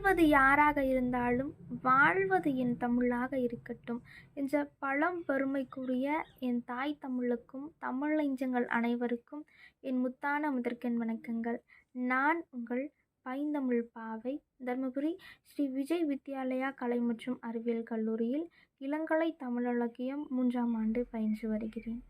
வாழ்வது யாராக இருந்தாலும் வாழ்வது என் தமிழாக இருக்கட்டும் என்ற பழம் பெருமைக்குரிய என் தாய் தமிழுக்கும் தமிழஞ்சங்கள் அனைவருக்கும் என் முத்தான முதற்கண் வணக்கங்கள். நான் உங்கள் பைந்தமிழ் பாவை தருமபுரி ஸ்ரீ விஜய் வித்யாலயா கலை மற்றும் அறிவியல் கல்லூரியில் இளங்கலை தமிழலக்கியம் மூன்றாம் ஆண்டு பயின்று வருகிறேன்.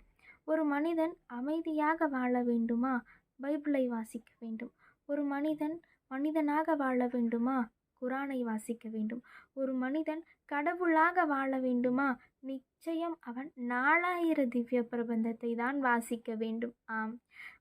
ஒரு மனிதன் அமைதியாக வாழ வேண்டுமா? பைபிளை வாசிக்க வேண்டும். ஒரு மனிதன் மனிதனாக வாழ வேண்டுமா? குரானை வாசிக்க வேண்டும். ஒரு மனிதன் கடவுளாக வாழ வேண்டுமா? நிச்சயம் அவன் நாலாயிர திவ்ய பிரபந்தத்தை தான் வாசிக்க வேண்டும். ஆம்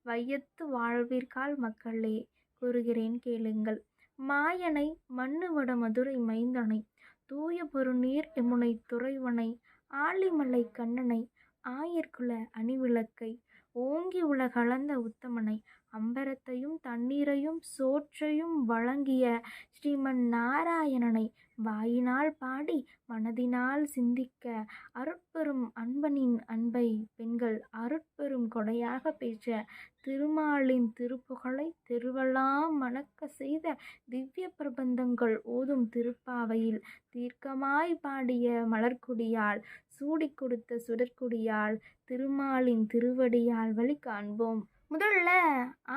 வையத்து வாழ்விற்கால் மக்களே கூறுகிறேன் கேளுங்கள். மாயனை மண்ணுவட மதுரை மைந்தனை தூய பொருநீர் எமுனை துறைவனை ஆழிமலை கண்ணனை ஆயர்குல அணிவிளக்கை ஓங்கி உலகளந்த உத்தமனை அம்பரத்தையும் தண்ணீரையும் சோற்றையும் வழங்கிய ஸ்ரீமன் நாராயணனை வாயினால் பாடி மனதினால் சிந்திக்க அருட்பெரும் அன்பனின் அன்பை பெண்கள் அருட்பெரும் கொடையாக பெற்ற திருமாலின் திருப்புகழை திருவெல்லாம் மணக்க செய்த திவ்ய பிரபந்தங்கள் ஓதும் திருப்பாவையில் தீர்க்கமாய் பாடிய மலர்க்குடியால் சூடி கொடுத்த சுடற்குடியால் திருமாலின் திருவடியால் வழி காண்போம் முதல்ல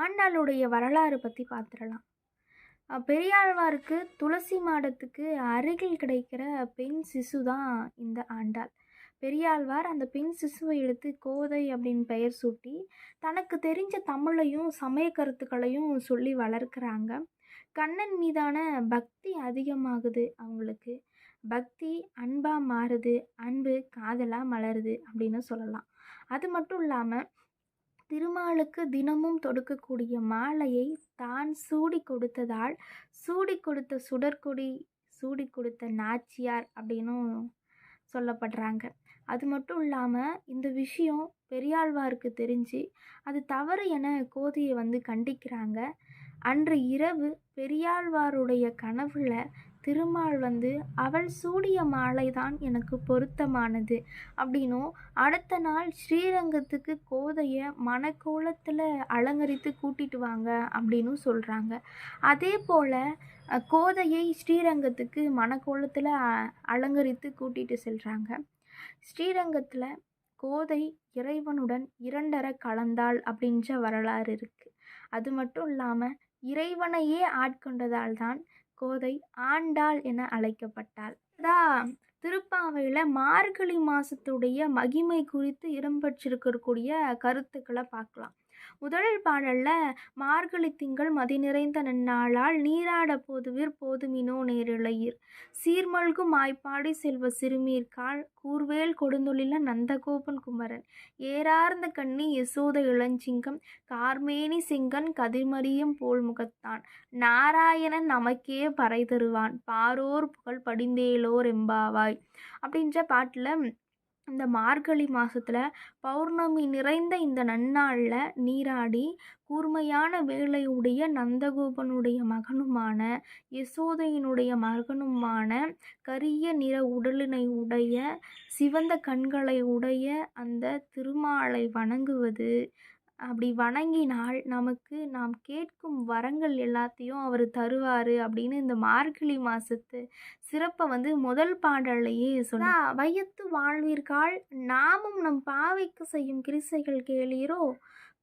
ஆண்டாளுடைய வரலாறு பற்றி பார்த்துடலாம் பெரியாழ்வாருக்கு துளசி மாடத்துக்கு அருகில் கிடைக்கிற பெண் சிசு தான் இந்த ஆண்டாள். பெரியாழ்வார் அந்த பெண் சிசுவை எடுத்து கோதை அப்படின்னு பெயர் சூட்டி தனக்கு தெரிஞ்ச தமிழையும் சமய கருத்துக்களையும் சொல்லி வளர்க்குறாங்க. கண்ணன் மீதான பக்தி அதிகமாகுது அவங்களுக்கு. பக்தி அன்பாக மாறுது அன்பு காதலாக மலருது அப்படின்னு சொல்லலாம். அது மட்டும் இல்லாமல் திருமாலுக்கு தினமும் தொடுக்கக்கூடிய மாலையை தான் சூடி கொடுத்ததால் சூடி கொடுத்த சுடற்கொடி சூடி கொடுத்த நாச்சியார் அப்படின்னும் சொல்லப்படுறாங்க. அது மட்டும் இல்லாமல் இந்த விஷயம் பெரியாழ்வாருக்கு தெரிஞ்சு அது தவறு என கோதையை வந்து கண்டிக்கிறாங்க. அன்று இரவு பெரியாழ்வாருடைய கனவுல திருமால் வந்து அவள் சூடிய மாலை தான் எனக்கு பொருத்தமானது அப்படின்னும் அடுத்த நாள் ஸ்ரீரங்கத்துக்கு கோதையை மனக்கோலத்தில் அலங்கரித்து கூட்டிட்டு வாங்க அப்படின்னும் சொல்கிறாங்க அதே போல் கோதையை ஸ்ரீரங்கத்துக்கு மனக்கோலத்தில் அலங்கரித்து கூட்டிகிட்டு செல்கிறாங்க ஸ்ரீரங்கத்தில் கோதை இறைவனுடன் இரண்டரை கலந்தாள் அப்படின்ற வரலாறு இருக்குது அது மட்டும் இல்லாமல் இறைவனையே ஆட்கொண்டதால் தான் கோதை ஆண்டாள் என அழைக்கப்பட்டாள். அதான் திருப்பாவையில் மார்கழி மாதத்துடைய மகிமை குறித்து இடம்பெற்றிருக்கக்கூடிய கருத்துக்களை பார்க்கலாம். முதல் பாடலில் மார்கழி திங்கள் மதி நிறைந்த நன்னாளால் நீராட போதுவிர் போதுமினோ நேரிழையீர். சீர்மல்கும் மாய்ப்பாடி செல்வ சிறுமீர்கால் கூர்வேல் கொடுந்தொழில நந்தகோபன் குமரன். ஏறார்ந்த கண்ணி யசோத இளஞ்சிங்கம் கார்மேனி சிங்கன் கதிர்மரியம் போல் முகத்தான் நாராயணன் நமக்கே பறை தருவான். பாரோர் புகழ் படிந்தேலோர் எம்பாவாய். அப்படின்ற பாட்டில் இந்த மார்கழி மாதத்தில் பௌர்ணமி நிறைந்த இந்த நன்னாளில் நீராடி கூர்மையான வேலையுடைய நந்தகோபனுடைய மகனுமான யசோதையினுடைய மகனுமான கரிய நிற உடலினை உடைய சிவந்த கண்களை உடைய அந்த திருமாலை வணங்குவது அப்படி வணங்கினால் நமக்கு நாம் கேட்கும் வரங்கள் எல்லாத்தையும் அவர் தருவார் அப்படின்னு இந்த மார்கழி மாதத்து சிறப்பை வந்து முதல் பாடல்லையே சொன்னா வையத்து வாழ்வீர்கால் நாமும் நம் பாவைக்கு செய்யும் கிரிசைகள் கேளீரோ?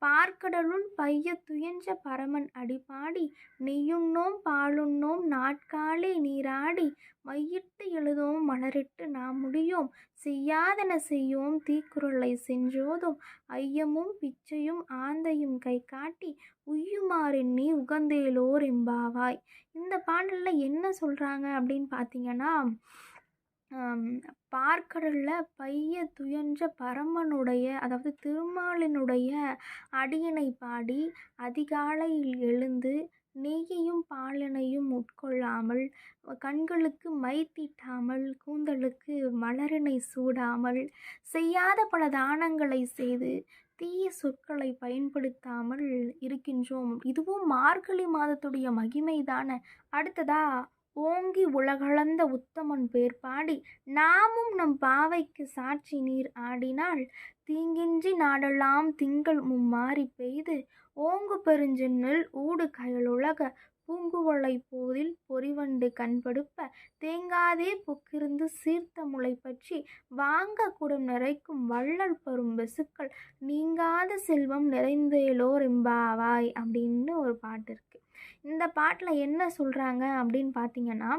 பார்க்கடலுள் பைய துயஞ்ச பரமன் அடிபாடி நெய்யுண்ணோம் பாலுண்ணோம் நாட்காலே நீராடி மையிட்டு எழுதோம் மலரிட்டு நாம் முடியோம் செய்யாதன செய்யோம் தீக்குறளை செஞ்சோதும் ஐயமும் பிச்சையும் ஆந்தையும் கை காட்டி உய்யுமாறெண்ணி உகந்தேலோர் எம்பாவாய். இந்த பாடலில் என்ன சொல்கிறாங்க அப்படின்னு பார்த்தீங்கன்னா பார்க்கடலில் பைய துயன்ற பரமனுடைய அதாவது திருமாலினுடைய அடியினை பாடி அதிகாலையில் எழுந்து நெய்யையும் பாலினையும் உட்கொள்ளாமல் கண்களுக்கு மை தீட்டாமல் கூந்தலுக்கு மலரினை சூடாமல் செய்யாத பல தானங்களை செய்து தீய சொற்களை பயன்படுத்தாமல் இருக்கின்றோம். இதுவும் மார்கழி மாதத்துடைய மகிமை தானே அடுத்ததா ஓங்கி உலகளந்த உத்தமன் பேர் பாடி நாமும் நம் பாவைக்கு சாட்சி நீர் ஆடினால் தீங்கின்றி நாடெல்லாம் திங்கள் மும்மாறி பெய்து ஓங்கு பெருஞ்சின்னில் ஊடு கயலுலக பூங்குவளை போதில் பொறிவண்டு கண்படுப்ப தேங்காதே புக்கிருந்து சீர்த்த முளை பற்றி வாங்க குடம் நிறைக்கும் வள்ளல் பெறும் வெசுக்கள் நீங்காத செல்வம் நிறைந்தேலோர் எம்பாவாய் அப்படின்னு ஒரு பாட்டு இருக்குது இந்த பாட்டில் என்ன சொல்கிறாங்க அப்படின்னு பார்த்தீங்கன்னா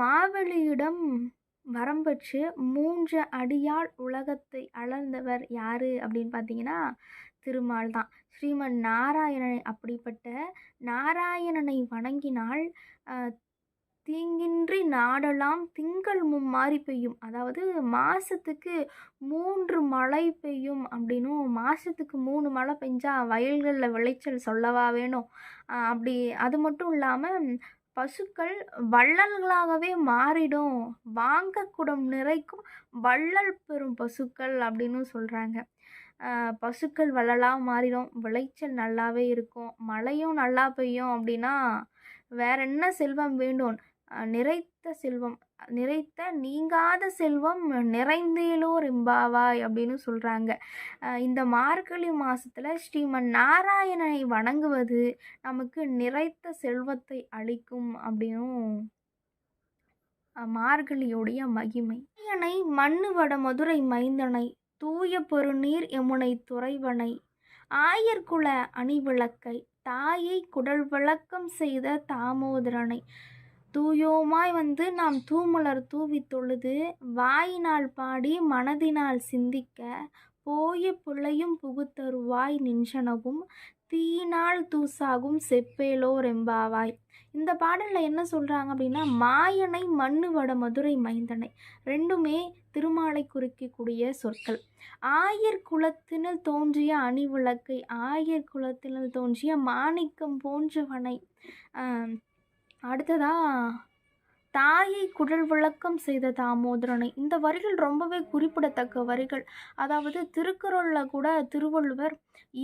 மாவெளியிடம் வரம் பெற்று மூன்று அடியால் உலகத்தை அளந்தவர் யார்? அப்படின்னு பார்த்தீங்கன்னா திருமால் தான். ஸ்ரீமன் நாராயணனை அப்படிப்பட்ட நாராயணனை வணங்கினால் தீங்கின்றி நாடெல்லாம் திங்கள் மும்மாறி பெய்யும். அதாவது மாதத்துக்கு மூன்று மழை பெய்யும் அப்படின்னும் மாதத்துக்கு மூணு மழை பெஞ்சால் வயல்களில் விளைச்சல் சொல்லவா வேணும்? அப்படி அது மட்டும் இல்லாமல் பசுக்கள் வள்ளல்களாகவே மாறிடும். வாங்கக்கூடம் நிறைக்கும் வள்ளல் பெறும் பசுக்கள் அப்படின்னு சொல்கிறாங்க பசுக்கள் வள்ளலாக மாறிடும். விளைச்சல் நல்லாவே இருக்கும். மழையும் நல்லா பெய்யும் அப்படின்னா வேற என்ன செல்வம் வேண்டும்? நிறைத்த செல்வம் நிறைத்த நீங்காத செல்வம் நிறைந்தேலோர் ரிம்பாவாய் அப்படின்னு சொல்கிறாங்க இந்த மார்கழி மாதத்தில் ஸ்ரீமன் நாராயணனை வணங்குவது நமக்கு நிறைத்த செல்வத்தை அளிக்கும் அப்படின்னும் மார்கழியுடைய மகிமை. மண்ணு மண்ணுவட மதுரை மைந்தனை தூய பெருநீர் எமுனை துறைவனை ஆயர்குல அணிவிளக்கை தாயை குடல் விளக்கம் செய்த தாமோதரனை தூயோமாய் வந்து நாம் தூமலர் தூவி தொழுது வாயினால் பாடி மனதினால் சிந்திக்க போய பிள்ளையும் புகுத்தருவாய் நின்றனவும் தீயினால் தூசாகும் செப்பேலோ ரெம்பாவாய் இந்த பாடலில் என்ன சொல்கிறாங்க அப்படின்னா மாயனை மண்ணு வட மதுரை மைந்தனை ரெண்டுமே திருமாலை குறிக்கக்கூடிய சொற்கள். ஆயர் குலத்தினில் தோன்றிய அணிவிளக்கை ஆயர் குலத்தினில் தோன்றிய மாணிக்கம் போன்றவனை அடுத்ததா தாயை குடல் விளக்கம் செய்த தாமோதரனை. இந்த வரிகள் ரொம்பவே குறிப்பிடத்தக்க வரிகள். அதாவது திருக்குறளில் கூட திருவள்ளுவர்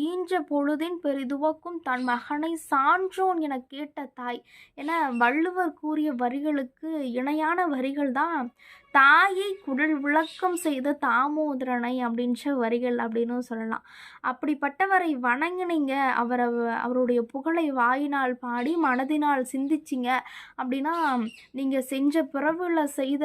ஈன்ற பொழுதின் பெரிதுவக்கும் தன் மகனை சான்றோன் என கேட்ட தாய். என வள்ளுவர் கூறிய வரிகளுக்கு இணையான வரிகள் தான் தாயை குடல் விளக்கம் செய்த தாமோதரனை அப்படின்ற வரிகள் அப்படின்னு சொல்லலாம். அப்படிப்பட்டவரை வணங்கினீங்க. அவரை அவருடைய புகழை வாயினால் பாடி மனதினால் சிந்திச்சிங்க. அப்படின்னா நீங்கள் செஞ்ச பிறவில் செய்த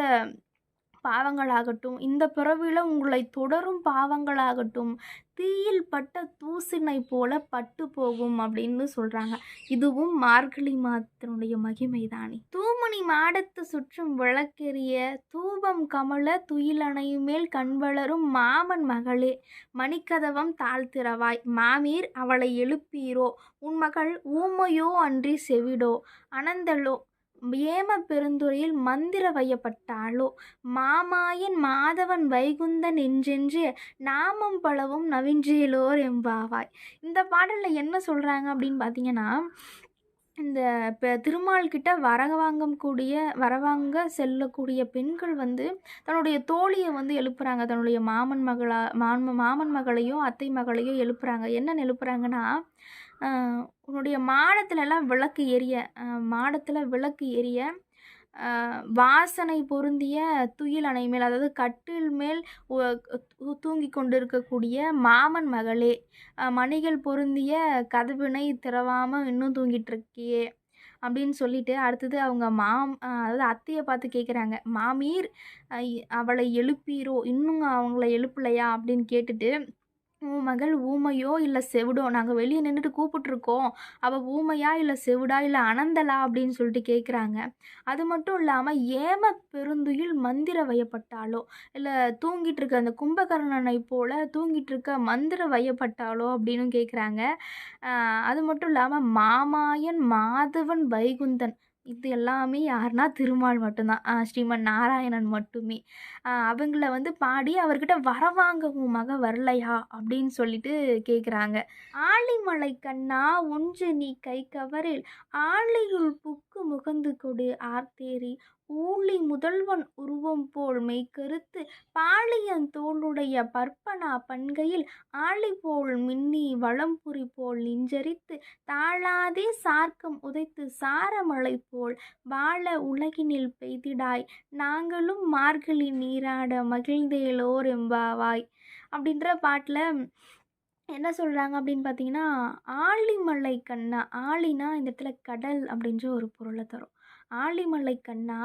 பாவங்களாகட்டும் இந்த பிறவியில் உங்களை தொடரும் பாவங்களாகட்டும் தீயில் பட்ட தூசினை போல பட்டு போகும் அப்படின்னு சொல்கிறாங்க இதுவும் மார்கழி மாதத்தினுடைய மகிமை தானே தூமணி மாடத்து சுற்றும் விளக்கெறிய தூபம் கமல துயிலணையும் மேல் கண்வளரும் மாமன் மகளே மணிக்கதவம் தாழ்த்திறவாய். மாமீர் அவளை எழுப்பீரோ? உன் மகள் ஊமையோ அன்றி செவிடோ? அனந்தலோ? ஏம பெருந்துறையில் மந்திர வையப்பட்டாளோ? மாமாயன் மாதவன் வைகுந்தன் என்றென்று நாமம் பலவும் நவின்றேலோர் எம்பாவாய் இந்த பாடலில் என்ன சொல்கிறாங்க அப்படின்னு பார்த்தீங்கன்னா இந்த இப்போ திருமால் கிட்ட வரவாங்கக்கூடிய வரவாங்க செல்லக்கூடிய பெண்கள் வந்து தன்னுடைய தோழியை வந்து எழுப்புறாங்க. தன்னுடைய மாமன் மகளா மாமன் மாமன் மகளையும் அத்தை மகளையும் எழுப்புறாங்க. என்னென்னு எழுப்புறாங்கன்னா உன்னுடைய மாடத்துலலாம் விளக்கு எரிய மாடத்தில் விளக்கு எரிய வாசனை பொருந்திய துயில் அணை மேல் அதாவது கட்டில் மேல் தூங்கி கொண்டிருக்கக்கூடிய மாமன் மகளே மணிகள் பொருந்திய கதவினை திறவாமல் இன்னும் தூங்கிட்டு இருக்கியே அப்படின்னு சொல்லிட்டு அடுத்தது அவங்க மாம் அதாவது அத்தையை பார்த்து கேட்குறாங்க மாமீர் அவளை எழுப்பீரோ இன்னும் அவங்கள எழுப்பலையா அப்படின்னு கேட்டுட்டு உன் மகள் ஊமையோ இல்லை செவிடோ? நாங்கள் வெளியே நின்றுட்டு கூப்பிட்ருக்கோம் அவள் ஊமையா இல்லை செவிடா இல்லை அனந்தலா அப்படின்னு சொல்லிட்டு கேட்குறாங்க அது மட்டும் இல்லாமல் ஏம பெருந்துயில் மந்திர வயப்பட்டாலோ இல்லை தூங்கிட்டு இருக்க அந்த கும்பகர்ணனை போல் தூங்கிட்டு இருக்க மந்திர வயப்பட்டாலோ அப்படின்னு கேட்குறாங்க அது மட்டும் இல்லாமல் மாமாயன் மாதவன் வைகுந்தன் இது எல்லாமே யாருன்னா திருமால் மட்டும்தான். ஸ்ரீமன் நாராயணன் மட்டுமே. அவங்கள வந்து பாடி அவர்கிட்ட வரவாங்க உன் மக வரலையா அப்படின்னு சொல்லிட்டு கேட்குறாங்க ஆழிமலை கண்ணா ஒன்று நீ கை கவரில். ஆழியுள் புக்கு முகந்து கொடு ஆர்த்தேரி ஊழி முதல்வன் உருவம் போல் மெய்கருத்து பாளியன் தோளுடைய பற்பனா பண்கையில் ஆளி போல் மின்னி வளம்புரி போல் நெஞ்சரித்து தாழாதே சார்க்கம் உதைத்து சாரமழை போல் வாழ உலகினில் பெய்திடாய். நாங்களும் மார்கழி நீராட மகிழ்ந்தேலோர் எம்பாவாய் அப்படின்ற பாட்டில் என்ன சொல்கிறாங்க அப்படின்னு பார்த்தீங்கன்னா ஆழிமலை கண்ணா ஆழினா இந்த இடத்துல கடல் அப்படின்ற ஒரு பொருளை தரும். ஆழிமலை கண்ணா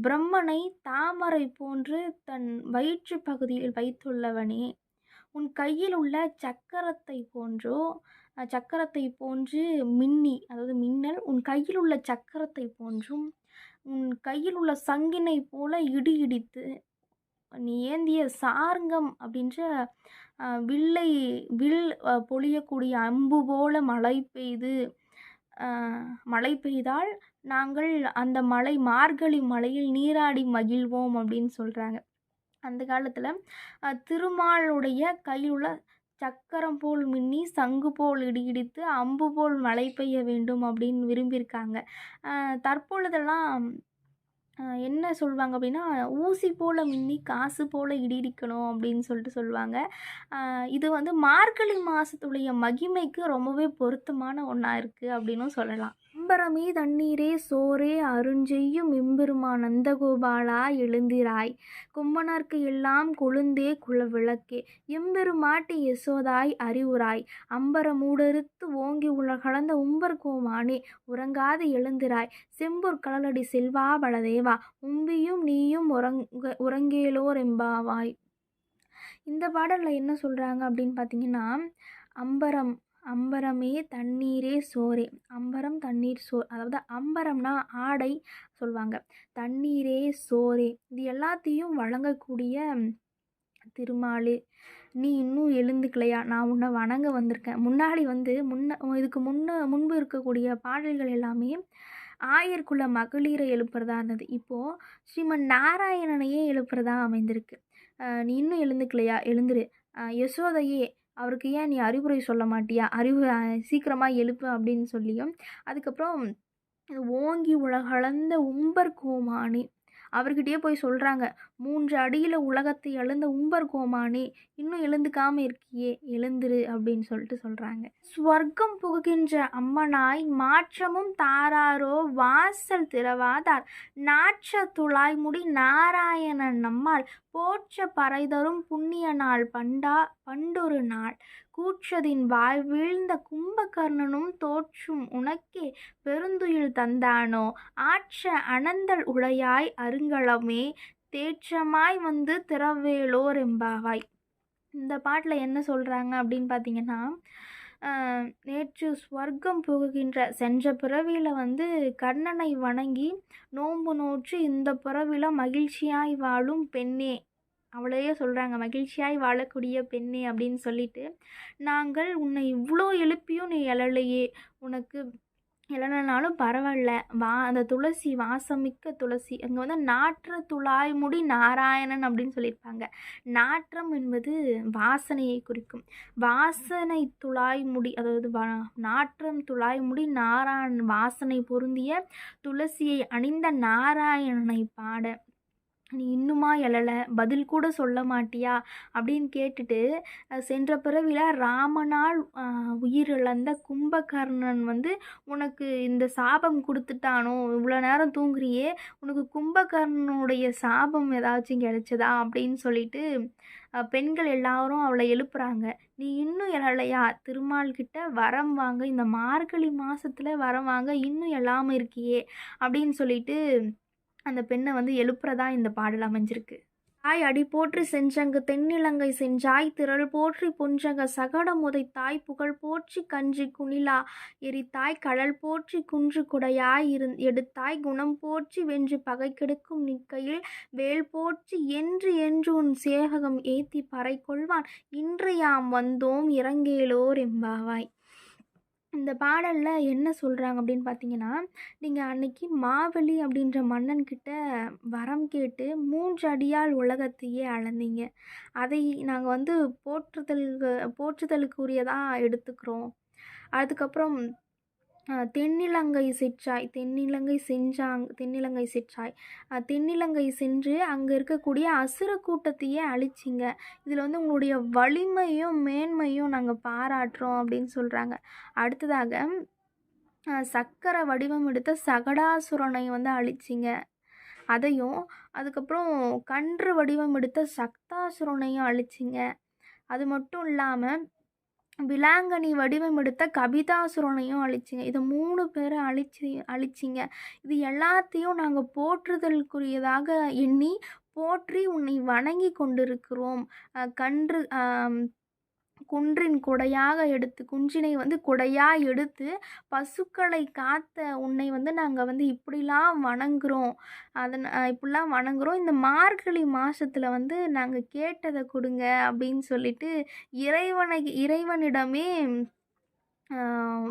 பிரம்மனை தாமரை போன்று தன் வயிற்று பகுதியில் வைத்துள்ளவனே உன் கையில் உள்ள சக்கரத்தை போன்றோ சக்கரத்தை போன்று மின்னி அதாவது மின்னல் உன் கையில் உள்ள சக்கரத்தை போன்றும் உன் கையில் உள்ள சங்கினை போல இடி இடித்து நீ ஏந்திய சாரங்கம் அப்படின்ற வில்லை வில் பொழியக்கூடிய அம்பு போல மழை பெய்து மழை பெய்தால் நாங்கள் அந்த மலை மார்கழி மலையில் நீராடி மகிழ்வோம் அப்படின்னு சொல்கிறாங்க அந்த காலத்தில் திருமாலுடைய கையில் உள்ள சக்கரம் போல் மின்னி சங்கு போல் இடி இடித்து அம்பு போல் மழை பெய்ய வேண்டும் அப்படின்னு விரும்பியிருக்காங்க. தற்பொழுதெல்லாம் என்ன சொல்லுவாங்க அப்படின்னா ஊசி போல் மின்னி காசு போல் இடிக்கணும் அப்படின்னு சொல்லிட்டு சொல்லுவாங்க இது வந்து மார்கழி மாதத்துடைய மகிமைக்கு ரொம்பவே பொருத்தமான ஒன்றா இருக்குது அப்படின்னும் சொல்லலாம். அம்பரமே தண்ணீரே சோரே அருஞ்செய்யும் எம்பெருமா நந்தகோபாலா எழுந்திராய். கும்பனர்க்கு எல்லாம் கொழுந்தே குலவிளக்கே. எம்பெருமாட்டி யசோதாய் அறிவுராய். அம்பர மூடறுத்து ஓங்கி உலகளந்த உம்பர்கோமானே உறங்காது எழுந்திராய். செம்பூர் கடலடி செல்வா பலதேவா உம்பியும் நீயும் உறங்க உறங்கேலோர் எம்பாவாய். இந்த பாடலில் என்ன சொல்கிறாங்க அப்படின்னு பார்த்தீங்கன்னா அம்பரம் அம்பரமே தண்ணீரே சோரே அம்பரம் தண்ணீர் சோர் அதாவது அம்பரம்னா ஆடை சொல்லுவாங்க தண்ணீரே சோரே இது எல்லாத்தையும் வழங்கக்கூடிய திருமாலு நீ இன்னும் எழுந்துக்கலையா? நான் உன்னை வணங்க வந்திருக்கேன். முன்னாடி வந்து முன்ன இதுக்கு முன்ன முன்பு இருக்கக்கூடிய பாடல்கள் எல்லாமே ஆயர்குல மகளிரை எழுப்புறதா இருந்தது. இப்போது ஸ்ரீமன் நாராயணனையே எழுப்புறதா அமைந்திருக்கு. நீ இன்னும் எழுந்துக்கலையா? எழுந்துரு. யசோதையே அவருக்கு ஏன் நீ அறிவுரை சொல்ல மாட்டியா? அறிவு சீக்கிரமாக எழுப்பு அப்படின்னு சொல்லியும் அதுக்கப்புறம் ஓங்கி உலகளந்த உம்பர் கோமானி அவர்கிட்டயே போய் சொல்கிறாங்க மூன்று அடியில் உலகத்தை எழுந்த உம்பர் கோமானே இன்னும் எழுந்துக்காமல் இருக்கியே எழுந்துரு அப்படின்னு சொல்லிட்டு சொல்கிறாங்க ஸ்வர்க்கம் புகுகின்ற அம்மனாய் மாற்றமும் தாராரோ வாசல் திறவாதார். நாற்ற துளாய்முடி நாராயணன் நம்மால் போற்ற பறைதரும் புண்ணிய நாள் பண்டா பண்டொரு நாள். கூற்றதின் வாய் வீழ்ந்த கும்பகர்ணனும் தோற்றும் உனக்கே பெருந்துயில் தந்தானோ? ஆற்ற அனந்தல் உடையாய் அருங்கலமே தேற்றமாய் வந்து திறவேலோர் எம்பாவாய் இந்த பாட்டில் என்ன சொல்கிறாங்க அப்படின்னு பார்த்தீங்கன்னா நேற்று ஸ்வர்க்கம் புகுகின்ற சென்ற பிறவியில் வந்து கர்ணனை வணங்கி நோன்பு நோற்று இந்த பிறவியில் மகிழ்ச்சியாய் வாழும் பெண்ணே அவளையே சொல்கிறாங்க மகிழ்ச்சியாய் வாழக்கூடிய பெண்ணே அப்படின்னு சொல்லிட்டு நாங்கள் உன்னை இவ்வளோ எழுப்பியும் நீ எழலையே. உனக்கு எழலைனாலும் பரவாயில்ல. வா அந்த துளசி வாசமிக்க துளசி அங்கே வந்து நாற்ற துளாய்முடி நாராயணன் அப்படின்னு சொல்லியிருப்பாங்க. நாற்றம் என்பது வாசனையை குறிக்கும். வாசனை துளாய்முடி அதாவது வா நாற்றம் துளாய்முடி நாராயண் வாசனை பொருந்திய துளசியை அணிந்த நாராயணனை பாட நீ இன்னுமா எழலை? பதில் கூட சொல்ல மாட்டியா? அப்படின்னு கேட்டுட்டு சென்ற பிறவியில் ராமனால் உயிரிழந்த கும்பகர்ணன் வந்து உனக்கு இந்த சாபம் கொடுத்துட்டானோ? இவ்வளோ நேரம் தூங்குறியே? உனக்கு கும்பகர்ணனுடைய சாபம் ஏதாச்சும் கிடைச்சதா? அப்படின்னு சொல்லிட்டு பெண்கள் எல்லாரும் அவளை எழுப்புறாங்க. நீ இன்னும் எழலையா? திருமால் கிட்ட வரம் வாங்க. இந்த மார்கழி மாதத்தில் வரம் வாங்க. இன்னும் எழாமல் இருக்கியே? அப்படின்னு சொல்லிட்டு அந்த பெண்ணை வந்து எழுப்புறதா இந்த பாடல் அமைஞ்சிருக்கு. தாய் அடி போற்றி செஞ்சங்கு தென்னிலங்கை செஞ்சாய் திரள் போற்றி புஞ்சங்க சகடம் உதைத்தாய் புகழ் போற்றி கஞ்சி குணிலா எரித்தாய் கடல் போற்றி குன்று குடையாய் இருந் எடுத்தாய் குணம் போற்றி வென்று பகை கெடுக்கும் நிற்கையில் வேல் போற்றி என்று என்று உன் சேவகம் ஏத்தி பறை கொள்வான் இன்று யாம் வந்தோம் இறங்கேலோர் எம்பாவாய் இந்த பாடலில் என்ன சொல்கிறாங்க அப்படின்னு பார்த்தீங்கன்னா நீங்கள் அன்னைக்கு மாவெளி அப்படின்ற மன்னன்கிட்ட வரம் கேட்டு மூன்று அடியால் உலகத்தையே அளந்தீங்க. அதை நாங்கள் வந்து போற்றுதலுக்கு போற்றுதலுக்குரியதாக எடுத்துக்கிறோம். அதுக்கப்புறம் தென்னிலங்கை சிற்றாய் தென்னிலங்கை செஞ்சாங் தென்னிலங்கை சிற்றாய். தென்னிலங்கை சென்று அங்கே இருக்கக்கூடிய அசுர கூட்டத்தையே அழிச்சிங்க. இதில் வந்து உங்களுடைய வலிமையும் மேன்மையும் நாங்கள் பாராட்டுறோம் அப்படின்னு சொல்கிறாங்க அடுத்ததாக சக்கரை வடிவம் எடுத்த சகடாசுரனை வந்து அழிச்சிங்க. அதையும் அதுக்கப்புறம் கன்று வடிவம் எடுத்த சக்தாசுரனையும் அழிச்சிங்க. அது மட்டும் இல்லாமல் விலாங்கனி வடிவம் எடுத்த கபிதாசுரனையும் அழிச்சிங்க. இதை மூணு பேரை அழிச்சி அழிச்சிங்க. இது எல்லாத்தையும் நாங்கள் போற்றுதலுக்குரியதாக எண்ணி போற்றி உன்னை வணங்கி கொண்டிருக்கிறோம். கன்று குன்றின் குடையாக எடுத்து குஞ்சினை வந்து குடையாக எடுத்து பசுக்களை காத்த உன்னை வந்து நாங்கள் வந்து இப்படிலாம் வணங்குகிறோம் அதன் இப்படிலாம் வணங்குகிறோம் இந்த மார்கழி மாதத்தில் வந்து நாங்கள் கேட்டதை கொடுங்க அப்படின்னு சொல்லிட்டு இறைவனை இறைவனிடமே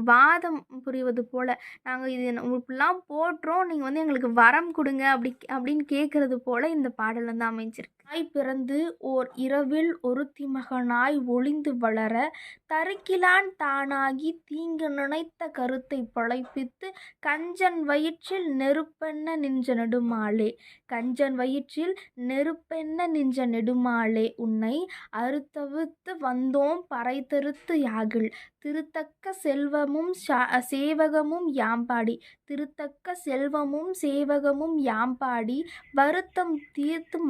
வாதம் புரிவது போல் நாங்கள் இது இப்படிலாம் போட்டுறோம் நீங்கள் வந்து எங்களுக்கு வரம் கொடுங்க அப்படி அப்படின்னு கேட்குறது போல் இந்த பாடல் வந்து அமைஞ்சிருக்கு. நாய் பிறந்து ஓர் இரவில் ஒருத்தி மகனாய் ஒளிந்து வளர தருக்கிலான் தானாகி தீங்கு நினைத்த கருத்தை பழைப்பித்து கஞ்சன் வயிற்றில் நெருப்பென்ன நின்ற நெடுமாளே கஞ்சன் வயிற்றில் நெருப்பென்ன நின்ற நெடுமாளே உன்னை அறுத்தவித்து வந்தோம் பறைத்தறுத்து யாகில். திருத்தக்க செல்வமும் சா- சேவகமும் யாம்பாடி. திருத்தக்க செல்வமும் சேவகமும் யாம்பாடி. வருத்தம் தீர்த்து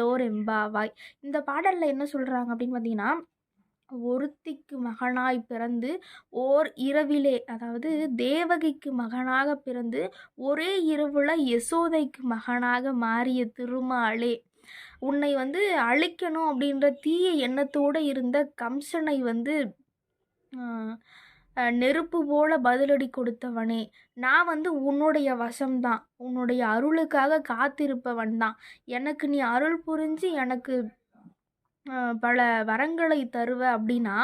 மகிழ்ந்தேளோர் எம்பாவாய் இந்த பாடலில் என்ன சொல்கிறாங்க அப்படின்னு பார்த்தீங்கன்னா ஒருத்திக்கு மகனாய் பிறந்து ஓர் இரவிலே அதாவது தேவகிக்கு மகனாக பிறந்து ஒரே இரவுல யசோதைக்கு மகனாக மாறிய திருமாலே. உன்னை வந்து அழிக்கணும் அப்படின்ற தீய எண்ணத்தோடு இருந்த கம்சனை வந்து நெருப்பு போல பதிலடி கொடுத்தவனே நான் வந்து உன்னுடைய வசம்தான். உன்னுடைய அருளுக்காக காத்திருப்பவன் தான் எனக்கு நீ அருள் புரிஞ்சு எனக்கு பல வரங்களை தருவ அப்படின்னா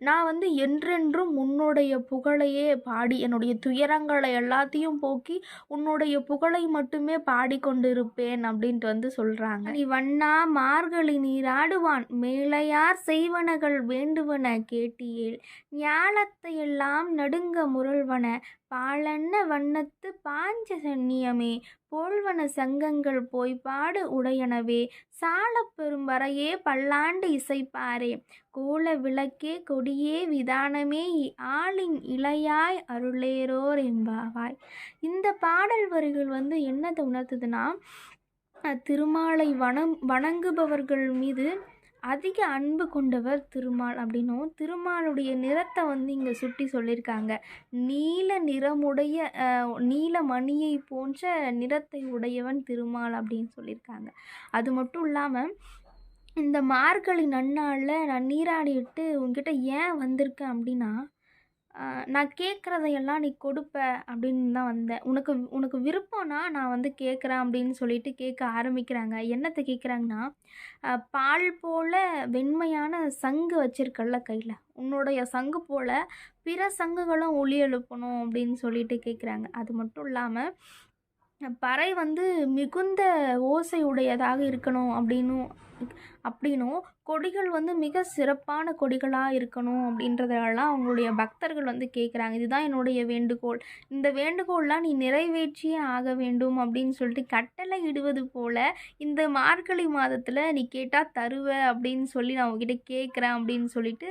நான் வந்து என்றென்றும் உன்னுடைய புகழையே பாடி என்னுடைய துயரங்களை எல்லாத்தையும் போக்கி உன்னுடைய புகழை மட்டுமே பாடிக்கொண்டிருப்பேன் அப்படின்ட்டு வந்து சொல்கிறாங்க நீ வண்ணா மார்கழி நீராடுவான் மேலையார் செய்வனகள் வேண்டுவன கேட்டியேல் ஞானத்தை எல்லாம் நடுங்க முரள்வன பாலன்ன வண்ணத்து பாஞ்ச சென்னியமே போல்வன சங்கங்கள் போய் பாடு உடையனவே சாலப் பெரும்பறையே பல்லாண்டு இசைப்பாரே. கோல விளக்கே கொடியே விதானமே ஆளின் இளையாய் அருளேரோர் என்பாவாய். இந்த பாடல் வரிகள் வந்து என்னத்தை உணர்த்துதுன்னா திருமாலை வணங் வணங்குபவர்கள் மீது அதிக அன்பு கொண்டவர் திருமால் அப்படின்னும் திருமாலுடைய நிறத்தை வந்து இங்கே சுட்டி சொல்லியிருக்காங்க. நீல நிறமுடைய நீல மணியை போன்ற நிறத்தை உடையவன் திருமால் அப்படின்னு சொல்லியிருக்காங்க. அது மட்டும் இல்லாமல் இந்த மார்கழி நன்னாளில் நான் நீராடிட்டு உங்ககிட்ட ஏன் வந்திருக்கேன் அப்படின்னா நான் கேட்குறதையெல்லாம் நீ கொடுப்ப அப்படின்னு தான் வந்தேன். உனக்கு உனக்கு விருப்பம்னா நான் வந்து கேட்குறேன் அப்படின்னு சொல்லிட்டு கேட்க ஆரம்பிக்கிறாங்க. என்னத்தை கேட்குறாங்கன்னா பால் போல வெண்மையான சங்கு வச்சுருக்கல்ல கையில். உன்னுடைய சங்கு போல் பிற சங்குகளும் ஒளி எழுப்பணும் அப்படின்னு சொல்லிட்டு கேட்குறாங்க. அது மட்டும் இல்லாமல் பறை வந்து மிகுந்த ஓசை உடையதாக இருக்கணும் அப்படின்னும் அப்படின்னும் கொடிகள் வந்து மிக சிறப்பான கொடிகளாக இருக்கணும் அப்படின்றதெல்லாம் அவங்களுடைய பக்தர்கள் வந்து கேட்குறாங்க இதுதான் என்னுடைய வேண்டுகோள். இந்த வேண்டுகோள்லாம் நீ நிறைவேற்றியே ஆக வேண்டும் அப்படின்னு சொல்லிட்டு கட்டளை இடுவது போல இந்த மார்கழி மாதத்தில் நீ கேட்டால் தருவ அப்படின்னு சொல்லி நான் உங்ககிட்ட கேட்குறேன் அப்படின்னு சொல்லிட்டு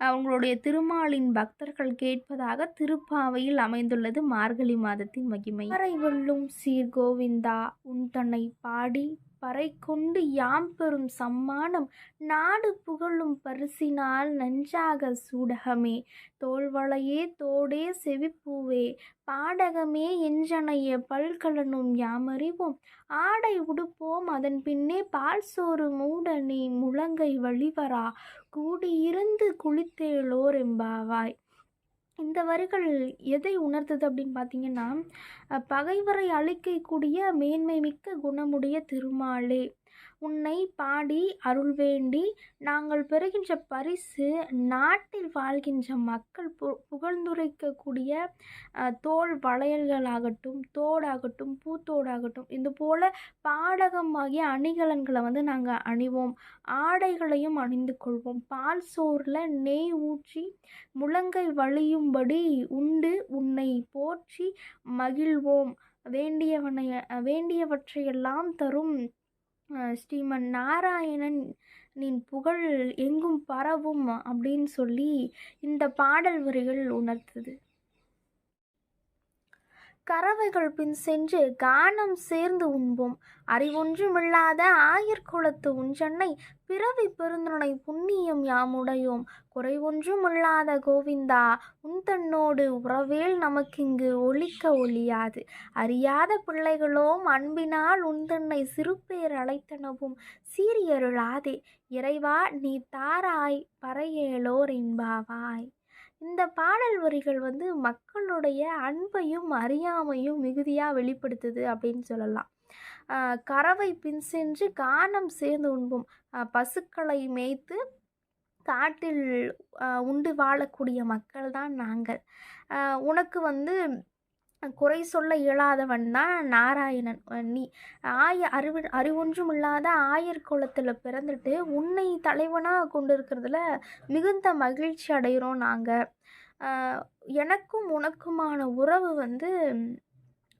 அவங்களுடைய திருமாலின் பக்தர்கள் கேட்பதாக திருப்பாவையில் அமைந்துள்ளது மார்கழி மாதத்தின் மகிமை. வரை வெல்லும் சீர் கோவிந்தா உன் தன்னை பாடி பறை கொண்டு யாம் பெறும் சம்மானம். நாடு புகழும் பரிசினால் நஞ்சாக சூடகமே. தோல்வளையே தோடே செவிப்பூவே. பாடகமே எஞ்சனைய பல்கலனும் யாமறிவோம். ஆடை உடுப்போம் அதன் பின்னே பால் சோறு மூடனே முழங்கை வழிவரா. கூடியிருந்து குளித்தேளோர் எம்பாவாய். இந்த வரிகள் எதை உணர்த்துது அப்படின்னு பார்த்தீங்கன்னா பகைவரை அழிக்கக்கூடிய மேன்மை மிக்க குணமுடைய திருமாலே. உன்னை பாடி அருள் வேண்டி நாங்கள் பெறுகின்ற பரிசு நாட்டில் வாழ்கின்ற மக்கள் பு புகழ்ந்துரைக்கக்கூடிய தோல் வளையல்களாகட்டும் தோடாகட்டும் பூத்தோடாகட்டும் இது போல் பாடகமாகிய அணிகலன்களை வந்து நாங்கள் அணிவோம். ஆடைகளையும் அணிந்து கொள்வோம். பால் சோறில் நெய் ஊற்றி முழங்கை வழியும்படி உண்டு உன்னை போற்றி மகிழ்வோம். வேண்டியவனை வேண்டியவற்றையெல்லாம் தரும் ஸ்ரீமன் நாராயணன் நின் புகழ் எங்கும் பரவும் அப்படின்னு சொல்லி இந்த பாடல் வரிகள் உணர்த்துது. கறவைகள் பின் சென்று கானம் சேர்ந்து உண்போம். அறிவொன்றுமில்லாத ஆயர்குலத்து உஞ்சன்னை பிறவி பெருந்துணை புண்ணியம் யாமுடையோம் குறைவொன்றுமில்லாத கோவிந்தா உன்தன்னோடு உறவேல் நமக்கிங்கு ஒழிக்க ஒழியாது அறியாத பிள்ளைகளோம் அன்பினால் உன்தன்னை சிறுபேர் அழைத்தனவும் சீரியருளாதே இறைவா நீ தாராய் பறையேலோர் என்பாவாய். இந்த பாடல் வரிகள் வந்து மக்களுடைய அன்பையும் அறியாமையும் மிகுதியாக வெளிப்படுத்துது அப்படின்னு சொல்லலாம். கறவை பின் சென்று கானம் சேர்ந்து உண்போம். பசுக்களை மேய்த்து காட்டில் உண்டு வாழக்கூடிய மக்கள் தான் நாங்கள் உனக்கு வந்து குறை சொல்ல இயலாதவன் தான் நாராயணன். நீ ஆய அறிவு அறிவொன்றும் இல்லாத ஆயர் குலத்தில் பிறந்துட்டு உன்னை தலைவனாக கொண்டு இருக்கிறதுல மிகுந்த மகிழ்ச்சி அடைகிறோம் நாங்கள் எனக்கும் உனக்குமான உறவு வந்து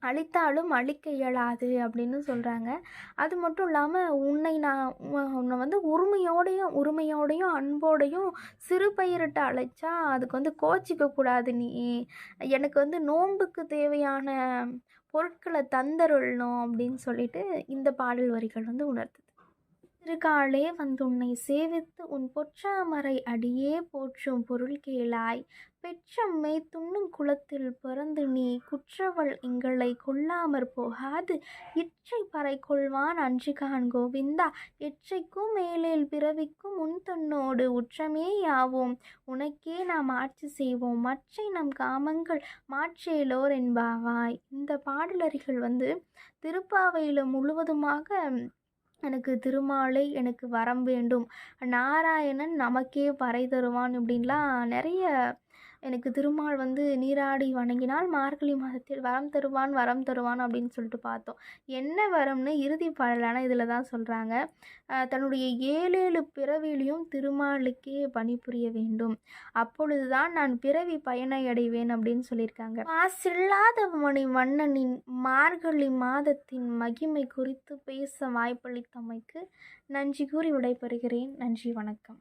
அழித்தாலும் அழிக்க இயலாது அப்படின்னு சொல்கிறாங்க அது மட்டும் இல்லாமல் உன்னை நான் உன்னை வந்து உரிமையோடையும் உரிமையோடையும் அன்போடையும் சிறு பயிரிட்டு அழைச்சா அதுக்கு வந்து கோச்சிக்க கூடாது நீ. எனக்கு வந்து நோன்புக்கு தேவையான பொருட்களை தந்தருளணும் அப்படின்னு சொல்லிட்டு இந்த பாடல் வரிகள் வந்து உணர்த்துது திருக்காலே வந்துன்னை சேவித்து உன் பொற்றாமரை அடியே போற்றும் பொருள் கேளாய். பெற்றம்மை துண்ணும் குளத்தில் பிறந்து நீ குற்றவள் எங்களை கொல்லாமற் போகாது. இச்சை பறை கொள்வான் அஞ்சுகான் கோவிந்தா. எற்றைக்கும் மேலேல் பிறவிக்கும் உன் தொன்னோடு உற்றமே யாவோம். உனக்கே நாம் ஆட்சி செய்வோம். மற்றை நம் காமங்கள் மாற்றேலோர் என்பாவாய். இந்த பாடலரிகள் வந்து திருப்பாவையில் முழுவதுமாக எனக்கு திருமாலை எனக்கு வரம் வேண்டும். நாராயணன் நமக்கே பறை தருவான் இப்படின்லாம் நிறைய எனக்கு திருமால் வந்து நீராடி வணங்கினால் மார்கழி மாதத்தில் வரம் தருவான் வரம் தருவான் அப்படின்னு சொல்லிட்டு பார்த்தோம். என்ன வரம்னு இறுதி பாடலான இதில் தான் சொல்கிறாங்க தன்னுடைய ஏழேழு பிறவிலையும் திருமாலுக்கே பணிபுரிய வேண்டும். அப்பொழுதுதான் நான் பிறவி பயனை அடைவேன் அப்படின்னு சொல்லியிருக்காங்க. மாசில்லாத மணி மன்னனின் மார்கழி மாதத்தின் மகிமை குறித்து பேச வாய்ப்பளித்தமைக்கு நன்றி கூறி விடைபெறுகிறேன். நன்றி வணக்கம்.